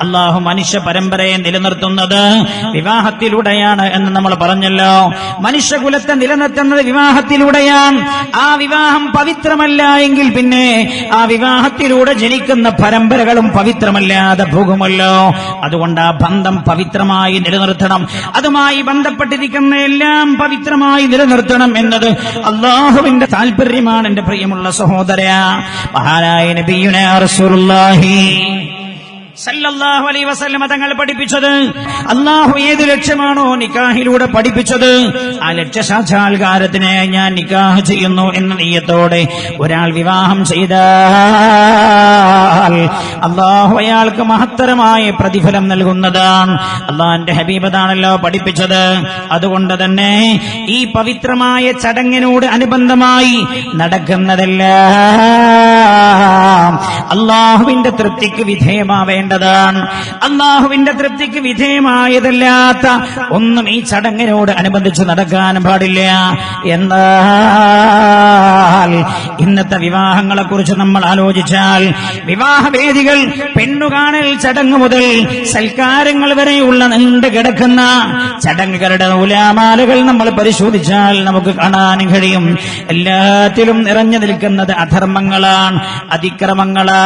അള്ളാഹു മനുഷ്യ പരമ്പരയെ നിലനിർത്തുന്നത് വിവാഹത്തിലൂടെയാണ് എന്ന് നമ്മൾ പറഞ്ഞല്ലോ. മനുഷ്യകുലത്തെ നിലനിർത്തുന്നത് വിവാഹത്തിലൂടെയാണ്. ആ വിവാഹം പവിത്രമല്ല എങ്കിൽ പിന്നെ ആ വിവാഹത്തിലൂടെ ജനിക്കുന്ന പരമ്പരകളും പവിത്രമല്ലാതെ പോകുമല്ലോ. അതുകൊണ്ട് ആ ബന്ധം പവിത്രമായി നിലനിർത്തണം. അതുമായി ബന്ധപ്പെട്ടിരിക്കുന്ന എല്ലാം പവിത്രമായി നിലനിർത്തണം എന്നത് അള്ളാഹുവിന്റെ താല്പര്യമാണ് എന്റെ പ്രിയമുള്ള സഹോദര. മഹാനായ നബിയുനെ റസൂലുള്ളാഹി. സല്ലല്ലാഹു അലൈഹി വസല്ലമ തങ്ങൾ പഠിപ്പിച്ചത്. അള്ളാഹു ഏത് ലക്ഷ്യമാണോ നിക്കാഹിലൂടെ പഠിപ്പിച്ചത്. ആ ലക്ഷ്യസാക്ഷാത്കാരത്തിന് ഞാൻ നിക്കാഹ് ചെയ്യുന്നു എന്ന നീയത്തോടെ ഒരാൾ വിവാഹം ചെയ്ത അള്ളാഹു അയാൾക്ക് മഹത്തരമായ പ്രതിഫലം നൽകുന്നതാണ്. അള്ളാഹിന്റെ ഹബീബതാണല്ലോ പഠിപ്പിച്ചത്. അതുകൊണ്ട് തന്നെ ഈ പവിത്രമായ ചടങ്ങിനോട് അനുബന്ധമായി നടക്കുന്നതെല്ലാം അള്ളാഹുവിന്റെ തൃപ്തിക്ക് വിധേയമാവേണ്ടതാണ് അള്ളാഹുവിന്റെ തൃപ്തിക്ക് വിധേയമായതല്ലാത്ത ഒന്നും ഈ ചടങ്ങിനോട് അനുബന്ധിച്ച് നടക്കാൻ പാടില്ല. എന്നാൽ ഇന്നത്തെ വിവാഹങ്ങളെ കുറിച്ച് നമ്മൾ ആലോചിച്ചാൽ വിവാഹവേദികൾ പെണ്ണുകാണൽ ചടങ്ങ് മുതൽ സൽക്കാരങ്ങൾ വരെയുള്ള നീണ്ടു കിടക്കുന്ന ചടങ്ങുകളുടെ നൂലാമാലകൾ നമ്മൾ പരിശോധിച്ചാൽ നമുക്ക് കാണാൻ കഴിയും. എല്ലാത്തിലും നിറഞ്ഞു നിൽക്കുന്നത് അധർമ്മങ്ങളാണ് അതിക്രമങ്ങളാ.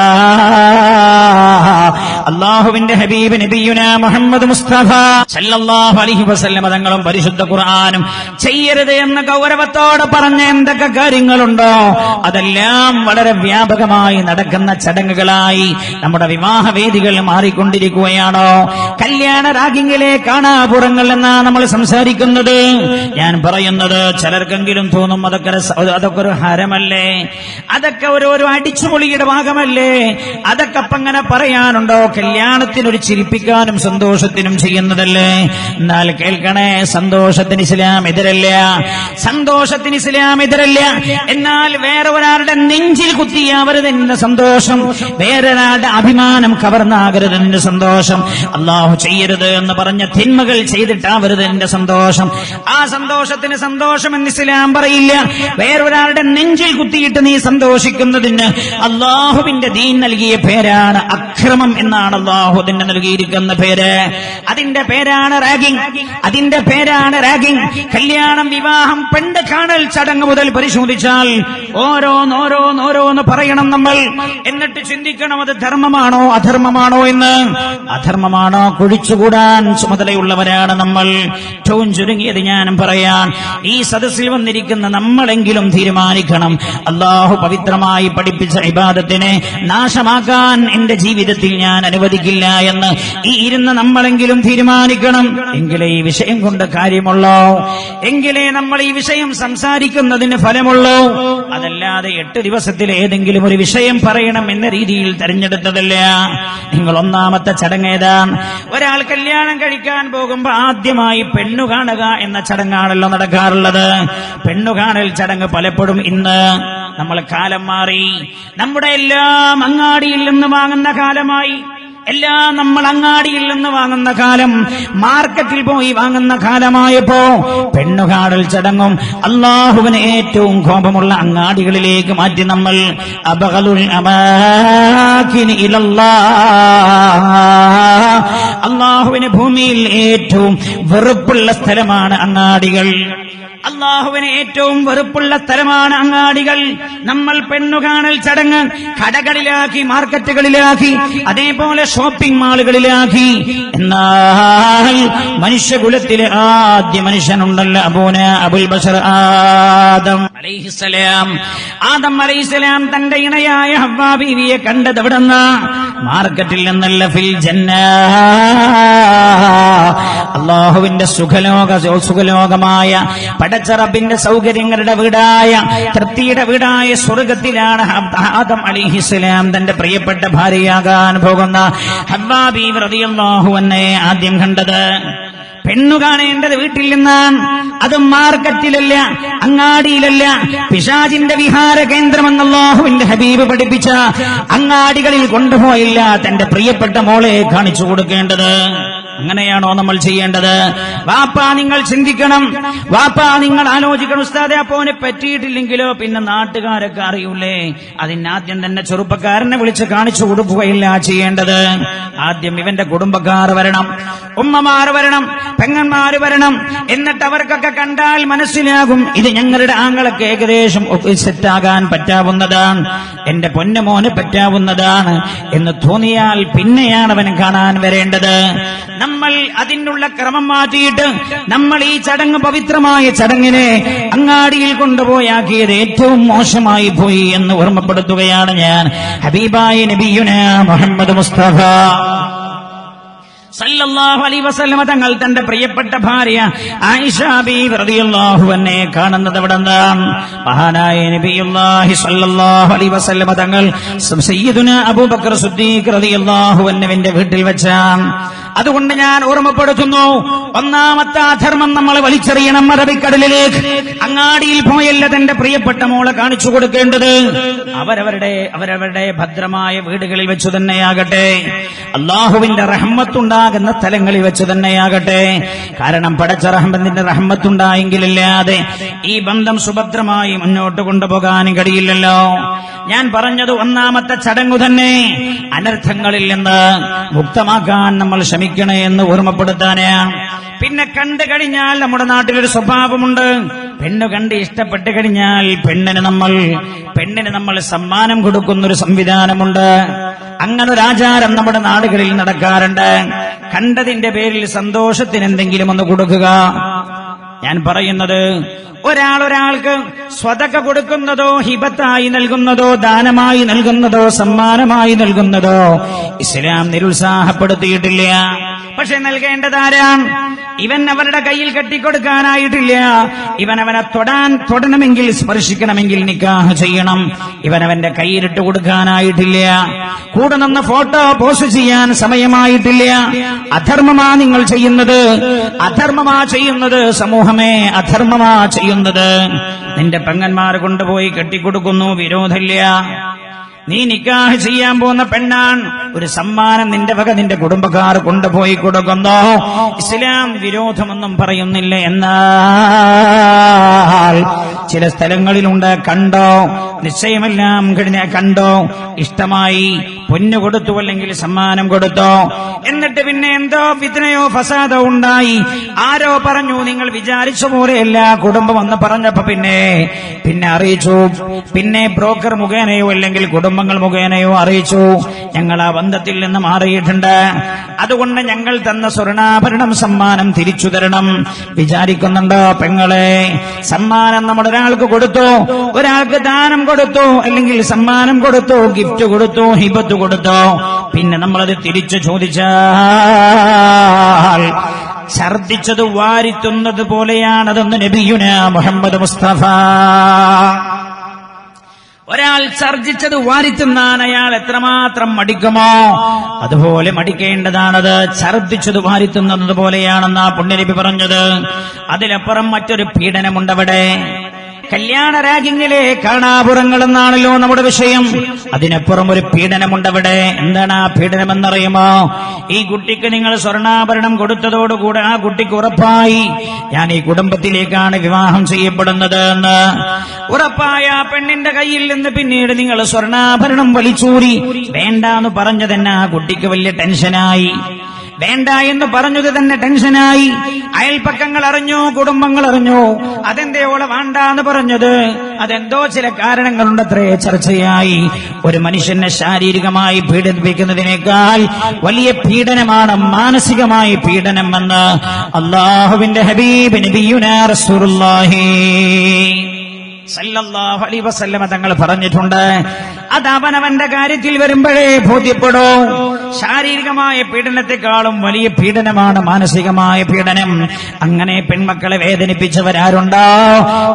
അള്ളാഹുവിന്റെ ഹബീബ് നബിയുന മുഹമ്മദ് മുസ്തഫ സല്ലല്ലാഹു അലൈഹി വസല്ലമ തങ്ങളും പരിശുദ്ധ ഖുർആനും ചെയ്യരുത് എന്ന ഗൗരവത്തോടെ പറഞ്ഞ എന്തൊക്കെ കാര്യങ്ങളുണ്ടോ അതെല്ലാം വളരെ വ്യാപകമായി നടക്കുന്ന ചടങ്ങുകളായി നമ്മുടെ വിവാഹ വേദികൾ മാറിക്കൊണ്ടിരിക്കുകയാണോ? കല്യാണ രാഗിങ്ങിലെ കാണാപുറങ്ങൾ എന്നാണ് നമ്മൾ സംസാരിക്കുന്നത്? ഞാൻ പറയുന്നത് ചിലർക്കെങ്കിലും തോന്നും അതൊക്കെ അതൊക്കെ ഒരു ഹരമല്ലേ? അതൊക്കെ ഒരു ഒരു അടിച്ചുപൊളിയുടെ ഭാഗമല്ലേ? അതൊക്കെ അപ്പങ്ങനെ പറയാനുണ്ടോ? കല്യാണത്തിനൊരു ചിരിപ്പിക്കാനും സന്തോഷത്തിനും ചെയ്യുന്നതല്ലേ? എന്നാൽ കേൾക്കണേ സന്തോഷത്തിന് ഇസ്ലാം എതിരല്ല. സന്തോഷത്തിന് ഇസ്ലാം എതിരല്ല. എന്നാൽ വേറെ ഒരാളുടെ നെഞ്ചിൽ കുത്തിയാവരുത് എന്റെ സന്തോഷം. വേറൊരാളുടെ അഭിമാനം കവർന്നാകരുത് എന്റെ സന്തോഷം. അള്ളാഹു ചെയ്യരുത് എന്ന് പറഞ്ഞ തിന്മകൾ ചെയ്തിട്ടാവരുത് എന്റെ സന്തോഷം. ആ സന്തോഷത്തിന് സന്തോഷം എന്ന് ഇസ്ലാം പറയില്ല. വേറൊരാളുടെ നെഞ്ചിൽ കുത്തിയിട്ട് നീ സന്തോഷിക്കുന്നതിന് അള്ളാഹുവിന്റെ ദീൻ നൽകിയ പേരാണ് അക്രമം എന്നാണ് അള്ളാഹുദിന് നൽകിയിരിക്കുന്ന പേര്. അതിന്റെ പേരാണ് റാഗിംഗ് അതിന്റെ പേരാണ് റാഗിംഗ് കല്യാണം വിവാഹം പെണ്ണ് കാണൽ ചടങ്ങ് മുതൽ പരിശോധിച്ചാൽ ഓരോന്നോരോന്നോരോന്ന് പറയണം നമ്മൾ. എന്നിട്ട് ചിന്തിക്കണം അത് ധർമ്മമാണോ അധർമ്മമാണോ എന്ന്. അധർമ്മമാണോ? കുഴിച്ചുകൂടാൻ ചുമതലയുള്ളവരാണ് നമ്മൾ. ഏറ്റവും ചുരുങ്ങിയത് ഞാനും പറയാൻ ഈ സദസ്സിൽ വന്നിരിക്കുന്ന നമ്മളെങ്കിലും തീരുമാനിക്കണം. അള്ളാഹു പവിത്രമായി പഠിപ്പിച്ച ഇബാദത്തിനെ നാശമാക്കാൻ എന്റെ ജീവിതത്തിൽ ഞാൻ അനുവദിക്കില്ല എന്ന് ഈ ഇരുന്ന നമ്മളെങ്കിലും തീരുമാനിക്കണം. എങ്കിലേ ഈ വിഷയം കൊണ്ട് കാര്യമുള്ളോ? എങ്കിലേ നമ്മൾ ഈ വിഷയം സംസാരിക്കുന്നതിന് ഫലമുള്ളോ? അതല്ലാതെ എട്ട് ദിവസത്തിൽ ഏതെങ്കിലും ഒരു വിഷയം പറയണം എന്ന രീതിയിൽ തെരഞ്ഞെടുത്തതല്ല. നിങ്ങൾ ഒന്നാമത്തെ ചടങ്ങ് ഏതാണ്? ഒരാൾ കല്യാണം കഴിക്കാൻ പോകുമ്പോൾ ആദ്യമായി പെണ്ണു കാണുക എന്ന ചടങ്ങാണല്ലോ നടക്കാറുള്ളത്. പെണ്ണു കാണൽ ചടങ്ങ് പലപ്പോഴും ഇന്ന് നമ്മൾ കാലം മാറി. നമ്മുടെ എല്ലാം അങ്ങാടിയിൽ നിന്ന് വാങ്ങുന്ന കാലമായി. എല്ലാം നമ്മൾ അങ്ങാടിയിൽ നിന്ന് വാങ്ങുന്ന കാലം. മാർക്കറ്റിൽ പോയി വാങ്ങുന്ന കാലമായപ്പോ പെണ്ണുകാടൽ ചടങ്ങും അള്ളാഹുവിന് ഏറ്റവും കോപമുള്ള അങ്ങാടികളിലേക്ക് മാറ്റി നമ്മൾ. അബഹലുൽ. അള്ളാഹുവിന് ഭൂമിയിൽ ഏറ്റവും വെറുപ്പുള്ള സ്ഥലമാണ് അങ്ങാടികൾ. അള്ളാഹുവിന് ഏറ്റവും വെറുപ്പുള്ള സ്ഥലമാണ് അങ്ങാടികൾ. നമ്മൾ പെണ്ണുകാണൽ ചടങ്ങ് കടകളിലാക്കി മാർക്കറ്റുകളിലാക്കി അതേപോലെ ഷോപ്പിംഗ് മാളുകളിലാക്കി. എന്നാൽ മനുഷ്യകുലത്തിലെ ആദ്യ മനുഷ്യനുണ്ടല്ലോ അബൂന അബുൽ ബഷർ ആദം അലൈഹിസ്സലാം. ആദം അലൈഹിസ്സലാം തന്റെ ഇണയായ ഹവ്വാ ബീവിയെ കണ്ടത് എവിടെന്ന? മാർക്കറ്റിൽ നിന്നല്ല ഫിൽ ജന്ന. അള്ളാഹുവിന്റെ സുഖലോക സുഖലോകമായ പടച്ചറബിന്റെ സൗകര്യങ്ങളുടെ വീടായ തൃപ്തിയുടെ വീടായ സ്വർഗത്തിലാണ് ആദം അലിഹിസ്ലാം തന്റെ പ്രിയപ്പെട്ട ഭാര്യയാകാൻ പോകുന്ന ഹബ്ബാബി റളിയല്ലാഹു എന്നെ ആദ്യം കണ്ടത്. പെണ്ണു കാണേണ്ടത് വീട്ടിൽ നിന്നാണ്. അത് മാർക്കറ്റിലല്ല അങ്ങാടിയിലല്ല. പിശാജിന്റെ വിഹാര കേന്ദ്രമെന്ന് അല്ലാഹുവിന്റെ ഹബീബ് പഠിപ്പിച്ച അങ്ങാടികളിൽ കൊണ്ടുപോയില്ല തന്റെ പ്രിയപ്പെട്ട മോളെ കാണിച്ചു കൊടുക്കേണ്ടത്. അങ്ങനെയാണോ നമ്മൾ ചെയ്യേണ്ടത്? വാപ്പാ നിങ്ങൾ ചിന്തിക്കണം. വാപ്പാ നിങ്ങൾ ആലോചിക്കണം. ഉസ്താദെ അപ്പോനെ പറ്റിയിട്ടില്ലെങ്കിലോ? പിന്നെ നാട്ടുകാരൊക്കെ അറിയൂലേ? അതിനാദ്യം തന്നെ ചെറുപ്പക്കാരനെ വിളിച്ച് കാണിച്ചു കൊടുക്കുകയില്ല ചെയ്യേണ്ടത്. ആദ്യം ഇവന്റെ കുടുംബക്കാർ വരണം. ഉമ്മമാർ വരണം. പെങ്ങന്മാർ വരണം. എന്നിട്ട് അവർക്കൊക്കെ കണ്ടാൽ മനസ്സിലാകും ഇത് ഞങ്ങളുടെ ആങ്ങളൊക്കെ ഏകദേശം സെറ്റാകാൻ പറ്റാവുന്നതാണ്. എന്റെ പൊന്നമോന് പറ്റാവുന്നതാണ് എന്ന് തോന്നിയാൽ പിന്നെയാണ് അവൻ കാണാൻ വരേണ്ടത്. നമ്മൾ അതിനുള്ള ക്രമം മാറ്റിയിട്ട് നമ്മൾ ഈ ചടങ്ങ് പവിത്രമായ ചടങ്ങിനെ അങ്ങാടിയിൽ കൊണ്ടുപോയാക്കിയത് ഏറ്റവും മോശമായി പോയി എന്ന് ഓർമ്മപ്പെടുത്തുകയാണ് ഞാൻ. ഹബീബായി നബിയുന മുഹമ്മദ് മുസ്തഫ. സല്ലല്ലാഹു അലൈഹി വസല്ലമ തങ്ങൾ തന്റെ പ്രിയപ്പെട്ട ഭാര്യ ആയിഷാബിഹു റളിയല്ലാഹു കാണുന്നത് എവിടെന്താ മഹാനായ നബിയുല്ലാഹി സല്ലല്ലാഹു അലൈഹി വസല്ലമ തങ്ങൾ അബൂബക്കർ സിദ്ദീഖ് റളിയല്ലാഹു വീട്ടിൽ വെച്ചാണ്. അതുകൊണ്ട് ഞാൻ ഓർമ്മപ്പെടുത്തുന്നു ഒന്നാമത്തെ അധർമ്മം നമ്മൾ വലിച്ചെറിയണം അറബിക്കടലിലേക്ക്. അങ്ങാടിയിൽ പോയല്ല തന്റെ പ്രിയപ്പെട്ട മോളെ കാണിച്ചു കൊടുക്കേണ്ടത്. അവരവരുടെ അവരവരുടെ ഭദ്രമായ വീടുകളിൽ വെച്ചു തന്നെയാകട്ടെ. അള്ളാഹുവിന്റെ റഹ്മത്തുണ്ടാകുന്ന സ്ഥലങ്ങളിൽ വെച്ച് തന്നെയാകട്ടെ. കാരണം പടച്ച റഹ്മത്തിന്റെ റഹ്മത്തുണ്ടായെങ്കിലില്ലാതെ ഈ ബന്ധം സുഭദ്രമായി മുന്നോട്ട് കൊണ്ടുപോകാനും കഴിയില്ലല്ലോ. ഞാൻ പറഞ്ഞത് ഒന്നാമത്തെ ചടങ്ങു തന്നെ അനർത്ഥങ്ങളിൽ നിന്ന് മുക്തമാക്കാൻ നമ്മൾ ശ്രമിക്കണേ എന്ന് ഓർമ്മപ്പെടുത്താനാണ് പിന്നെ കണ്ടു കഴിഞ്ഞാൽ നമ്മുടെ നാട്ടിലൊരു സ്വഭാവമുണ്ട്. പെണ്ണു കണ്ട് ഇഷ്ടപ്പെട്ട് കഴിഞ്ഞാൽ പെണ്ണിന് നമ്മൾ പെണ്ണിന് നമ്മൾ സമ്മാനം കൊടുക്കുന്ന ഒരു സംവിധാനമുണ്ട്. അങ്ങനെ ഒരു ആചാരം നമ്മുടെ നാടുകളിൽ നടക്കാറുണ്ട്. കണ്ടതിന്റെ പേരിൽ സന്തോഷത്തിന് എന്തെങ്കിലും ഒന്ന് കൊടുക്കുക. ഞാൻ പറയുന്നത് ഒരാൾ ഒരാൾക്ക് സ്വതക കൊടുക്കുന്നതോ ഹിബത്തായി നൽകുന്നതോ ദാനമായി നൽകുന്നതോ സമ്മാനമായി നൽകുന്നതോ ഇസ്ലാം നിരുത്സാഹപ്പെടുത്തിയിട്ടില്ല. പക്ഷെ നൽകേണ്ടത് നൽകേണ്ടതാരാണ് ഇവൻ അവരുടെ കയ്യിൽ കെട്ടിക്കൊടുക്കാനായിട്ടില്ല. ഇവൻ അവനെ തൊടാൻ തൊടണമെങ്കിൽ സ്പർശിക്കണമെങ്കിൽ നിക്കാഹ് ചെയ്യണം. ഇവൻ അവന്റെ കയ്യിലിട്ട് കൊടുക്കാനായിട്ടില്ല. കൂടെ നിന്ന് ഫോട്ടോ പോസ്റ്റ് ചെയ്യാൻ സമയമായിട്ടില്ല. അധർമ്മമാ നിങ്ങൾ ചെയ്യുന്നത്. അധർമ്മമാ ചെയ്യുന്നത് സമൂഹമേ അധർമ്മമാ ചെയ്യുന്നത്. നിന്റെ പെങ്ങന്മാർ കൊണ്ടുപോയി കെട്ടിക്കൊടുക്കുന്നു വിരോധമില്ല. നീ നിക്കാഹ് ചെയ്യാൻ പോകുന്ന പെണ്ണാൻ ഒരു സമ്മാനം നിന്റെ വക നിന്റെ കുടുംബക്കാർ കൊണ്ടുപോയി കൊടുക്കുന്നു. ഇസ്ലാം വിരോധമൊന്നും പറയുന്നില്ല എന്നാൽ ചില സ്ഥലങ്ങളിലുണ്ട് കണ്ടോ? നിശ്ചയമെല്ലാം കഴിഞ്ഞ കണ്ടോ? ഇഷ്ടമായി പൊന്നു കൊടുത്തു അല്ലെങ്കിൽ സമ്മാനം കൊടുത്തോ? എന്നിട്ട് പിന്നെ എന്തോ വിദ്നയോ ഫസാദോ ഉണ്ടായി. ആരോ പറഞ്ഞു നിങ്ങൾ വിചാരിച്ച പോലെയല്ല. കുടുംബം എന്ന് പറഞ്ഞപ്പോ പിന്നെ പിന്നെ അറിയിച്ചു. പിന്നെ ബ്രോക്കർ മുഖേനയോ അല്ലെങ്കിൽ കുടുംബങ്ങൾ മുഖേനയോ അറിയിച്ചു. ഞങ്ങൾ ആ ബന്ധത്തിൽ നിന്ന് മാറിയിട്ടുണ്ട്. അതുകൊണ്ട് ഞങ്ങൾ തന്ന സ്വർണാഭരണം സമ്മാനം തിരിച്ചു തരണം വിചാരിക്കുന്നുണ്ടോ പെങ്ങളെ? സമ്മാനം നമ്മൾ ഒരാൾക്ക് കൊടുത്തു ഒരാൾക്ക് ദാനം കൊടുത്തു അല്ലെങ്കിൽ സമ്മാനം കൊടുത്തു ഗിഫ്റ്റ് കൊടുത്തു ഹിബത്ത് കൊടുത്തു. പിന്നെ നമ്മളത് തിരിച്ചു ചോദിച്ചാൽ ഛർദിച്ചത് വാരിത്തുന്നത് പോലെയാണതെന്ന് നബിയുന മുഹമ്മദ് മുസ്തഫ. ഒരാൾ ഛർജിച്ചത് വാരിത്തുന്നാൻ അയാൾ എത്രമാത്രം മടിക്കുമോ? അതുപോലെ മടിക്കേണ്ടതാണത്. ഛർദിച്ചത് വാരിത്തുന്നത് പോലെയാണെന്ന് ആ പുണ്യലിപി പറഞ്ഞത്. അതിലപ്പുറം മറ്റൊരു പീഡനമുണ്ടവിടെ. കല്യാണ രാജ്യങ്ങളിലെ കാണാപുറങ്ങളെന്നാണല്ലോ നമ്മുടെ വിഷയം. അതിനപ്പുറം ഒരു പീഡനമുണ്ടവിടെ. എന്താണ് ആ പീഡനം എന്നറിയുമോ ഈ കുട്ടിക്ക് നിങ്ങൾ സ്വർണാഭരണം കൊടുത്തതോടുകൂടെ ആ കുട്ടിക്ക് ഉറപ്പായി. ഞാൻ ഈ കുടുംബത്തിലേക്കാണ് വിവാഹം ചെയ്യപ്പെടുന്നത് എന്ന്. ഉറപ്പായ ആ പെണ്ണിന്റെ കയ്യിൽ നിന്ന് പിന്നീട് നിങ്ങൾ സ്വർണാഭരണം വലിച്ചൂരി. വേണ്ട എന്ന് പറഞ്ഞു തന്നെ ആ കുട്ടിക്ക് വലിയ ടെൻഷനായി. വേണ്ട എന്ന് പറഞ്ഞത് തന്നെ ടെൻഷനായി. അയൽപ്പക്കങ്ങൾ അറിഞ്ഞു കുടുംബങ്ങൾ അറിഞ്ഞു അതെന്തേ ഓളെ വേണ്ട എന്ന് പറഞ്ഞത്? അതെന്തോ ചില കാരണങ്ങളുണ്ടത്രേ ചർച്ചയായി. ഒരു മനുഷ്യനെ ശാരീരികമായി പീഡിപ്പിക്കുന്നതിനേക്കാൾ വലിയ പീഡനമാണ് മാനസികമായി പീഡനം എന്ന് അള്ളാഹുവിന്റെ ഹബീബ് നബിയുനാ റസൂലുള്ളാഹി സല്ലല്ലാഹു അലൈഹി വസല്ലമ തങ്ങൾ പറഞ്ഞിട്ടുണ്ട്. അത് അവനവന്റെ കാര്യത്തിൽ വരുമ്പോഴേ ബോധ്യപ്പെടൂ. ശാരീരികമായ പീഡനത്തെക്കാളും വലിയ പീഡനമാണ് മാനസികമായ പീഡനം. അങ്ങനെ പെൺമക്കളെ വേദനിപ്പിച്ചവരാരുണ്ടോ?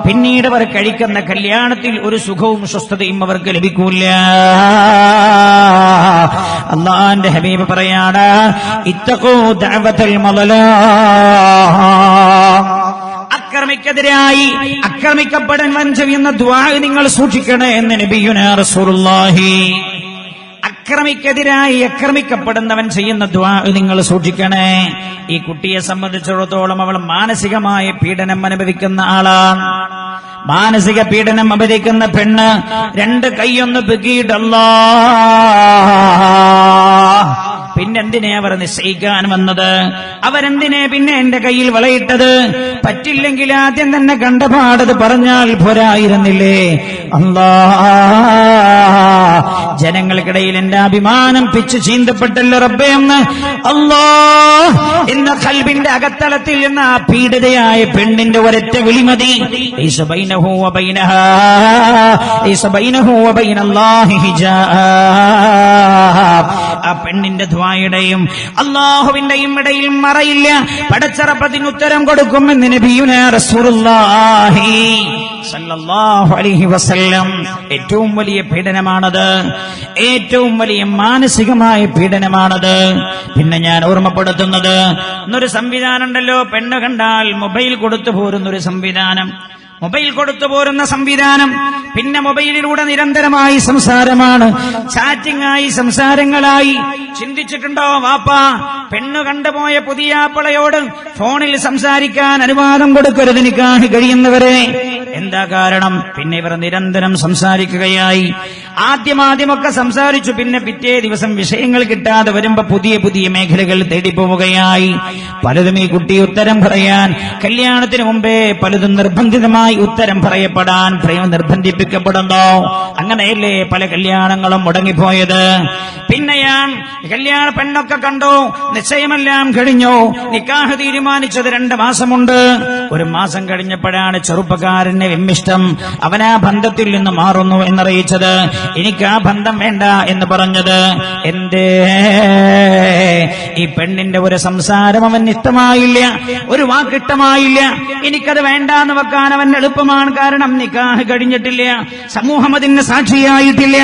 പിന്നീട് അവർ കഴിക്കുന്ന കല്യാണത്തിൽ ഒരു സുഖവും സ്വസ്ഥതയും അവർക്ക് ലഭിക്കൂല അള്ളാന്റെ ഹബീബ് പറയാണ് ഇത്തക്കോ ദേവത്തിൽ മുതലോ അക്രമിക്കെതിരായി അക്രമിക്കപ്പെടാൻ വഞ്ചം എന്ന ദ്വാ നിങ്ങൾ സൂക്ഷിക്കണേ എന്ന് നബിയുനാ റസൂലുള്ളാഹി. അക്രമിക്കെതിരായി അക്രമിക്കപ്പെടുന്നവൻ ചെയ്യുന്ന ദ്വാ നിങ്ങൾ സൂക്ഷിക്കണേ. ഈ കുട്ടിയെ സംബന്ധിച്ചിടത്തോളം അവൾ മാനസികമായ പീഡനം അനുഭവിക്കുന്ന ആളാണ്. മാനസിക പീഡനം അനുഭവിക്കുന്ന പെണ്ണ് രണ്ട് കൈയൊന്ന് പിക്കിയിട്ടല്ലോ പിന്നെന്തിനെ അവർ നിശ്ചയിക്കാൻ വന്നത്? അവരെന്തിനെ പിന്നെ എന്റെ കയ്യിൽ വളയിട്ടത്? പറ്റില്ലെങ്കിൽ ആദ്യം തന്നെ കണ്ടപാടത് പറഞ്ഞാൽ പോരായിരുന്നില്ലേ? അല്ലാ. ജനങ്ങൾക്കിടയിൽ എന്റെ അഭിമാനം പിച്ചു ചീന്തപ്പെട്ടല്ലോ റബ്ബേ എന്ന് അല്ലോ എന്ന കൽബിന്റെ അകത്തലത്തിൽ നിന്ന് ആ പീഡിതയായ പെണ്ണിന്റെ ഒരൊറ്റ വിളിമതി ആ പെണ്ണിന്റെ ധ്വായുടെയും അള്ളാഹുവിന്റെയും ഇടയിൽ മറയില്ല. പടച്ചറപ്പത്തിന് ഉത്തരം കൊടുക്കുമെന്ന് നബിയുന വസല്ലം ഏറ്റവും വലിയ പീഡനമാണത്. ഏറ്റവും വലിയ മാനസികമായ പീഡനമാണത്. പിന്നെ ഞാൻ ഓർമ്മപ്പെടുത്തുന്നത് ഇന്നൊരു സംവിധാനം ഉണ്ടല്ലോ പെണ്ണ് കണ്ടാൽ മൊബൈൽ കൊടുത്തു പോരുന്നൊരു സംവിധാനം. മൊബൈൽ കൊടുത്തു പോരുന്ന സംവിധാനം പിന്നെ മൊബൈലിലൂടെ നിരന്തരമായി സംസാരമാണ്. ചാറ്റിംഗ് ആയി സംസാരങ്ങളായി. ചിന്തിച്ചിട്ടുണ്ടോ വാപ്പാ പെണ്ണു കണ്ടുപോയ പുതിയ ആപ്പിളയോട് ഫോണിൽ സംസാരിക്കാൻ അനുവാദം കൊടുക്കരുത് കാണി കഴിയുന്നവരെ. എന്താ കാരണം? പിന്നെ ഇവർ നിരന്തരം സംസാരിക്കുകയായി. ആദ്യമാദ്യമൊക്കെ സംസാരിച്ചു പിന്നെ പിറ്റേ ദിവസം വിഷയങ്ങൾ കിട്ടാതെ വരുമ്പോ പുതിയ പുതിയ മേഖലകൾ തേടിപ്പോവുകയായി പലതും ഈ കുട്ടി ഉത്തരം പറയാൻ കല്യാണത്തിന് മുമ്പേ പലതും നിർബന്ധിതമായി ഉത്തരം പറയപ്പെടാൻ പ്രേമം നിർബന്ധിപ്പിക്കപ്പെടുന്നു അങ്ങനെയല്ലേ പല കല്യാണങ്ങളും മുടങ്ങിപ്പോയത്. പിന്നെയാൻ കല്യാണ പെണ്ണൊക്കെ കണ്ടു നിശ്ചയമെല്ലാം കഴിഞ്ഞു. നിക്കാഹ് തീരുമാനിച്ചത് രണ്ട് മാസമുണ്ട്. ഒരു മാസം കഴിഞ്ഞപ്പോഴാണ് ചെറുപ്പക്കാരന് വിമ്മിഷ്ടം. അവനാ ബന്ധത്തിൽ നിന്ന് മാറുന്നു എന്നറിയിച്ചത്. എനിക്ക് ആ ബന്ധം വേണ്ട എന്ന് പറഞ്ഞത് എന്തേ? ഈ പെണ്ണിന്റെ ഒരു സംസാരം അവൻ ഇഷ്ടമായില്ല ഒരു വാക്ക് ഇഷ്ടമായില്ല. എനിക്കത് വേണ്ട എന്ന് വെക്കാൻ അവൻ എളുപ്പമാണ്. കാരണം നിക്കാഹ് കഴിഞ്ഞിട്ടില്ല സമൂഹം അതിന് സാക്ഷിയായിട്ടില്ല.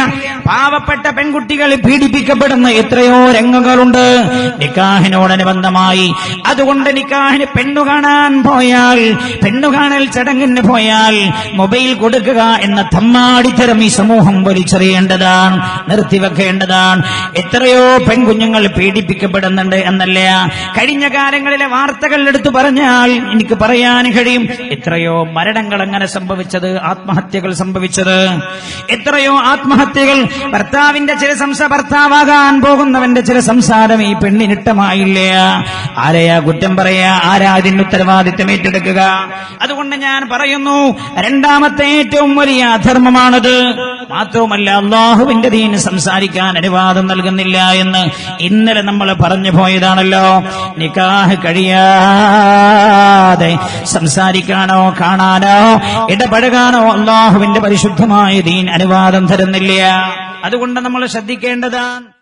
പാവപ്പെട്ട പെൺകുട്ടികൾ പീഡിപ്പിക്കപ്പെടുന്ന എത്രയോ രംഗങ്ങളുണ്ട്. നിക്കാഹിനോടനുബന്ധമായി. അതുകൊണ്ട് നിക്കാഹിന് പെണ്ണു കാണാൻ പോയാൽ പെണ്ണു കാണൽ ചടങ്ങിന് പോയാൽ മൊബൈൽ കൊടുക്കുക എന്ന തമ്മാടിത്തരം ഈ സമൂഹം വലിച്ചെറിയേണ്ടതാണ് നിർത്തിവെക്കേണ്ടതാണ്. എത്രയോ പെൺകുഞ്ഞുങ്ങൾ പീഡിപ്പിക്കപ്പെടുന്നുണ്ട് എന്നല്ല? കഴിഞ്ഞ കാലങ്ങളിലെ വാർത്തകൾ എടുത്തു പറഞ്ഞാൽ എനിക്ക് പറയാൻ കഴിയും. എത്രയോ മരണങ്ങൾ അങ്ങനെ സംഭവിച്ചത്? ആത്മഹത്യകൾ സംഭവിച്ചത്. എത്രയോ ആത്മഹത്യകൾ? ഭർത്താവിന്റെ ചില സംസ ഭർത്താവാകാൻ പോകുന്നവന്റെ ചില സംസാരം ഈ പെണ്ണിനിട്ടമായില്ല? ആരെയാ കുറ്റം പറയാ? ആരാ അതിന് ഉത്തരവാദിത്തം ഏറ്റെടുക്കുക? അതുകൊണ്ട് ഞാൻ പറയുന്നു രണ്ടാമത്തെ ഏറ്റവും വലിയ അധർമ്മമാണത്. മാത്രവുമല്ല അള്ളാഹുവിന്റെ ദീന് സംസാരിക്കാൻ അനുവാദം നൽകുന്നില്ല എന്ന് ഇന്നലെ നമ്മൾ പറഞ്ഞു പോയതാണല്ലോ. നിക്കാഹ് കഴിയാതെ സംസാരിക്കാനോ കാണാനോ ഇടപഴകാനോ അള്ളാഹുവിന്റെ പരിശുദ്ധമായ ദീൻ അനുവാദം തരുന്നില്ല. അതുകൊണ്ട് നമ്മൾ ശ്രദ്ധിക്കേണ്ടതാണ്.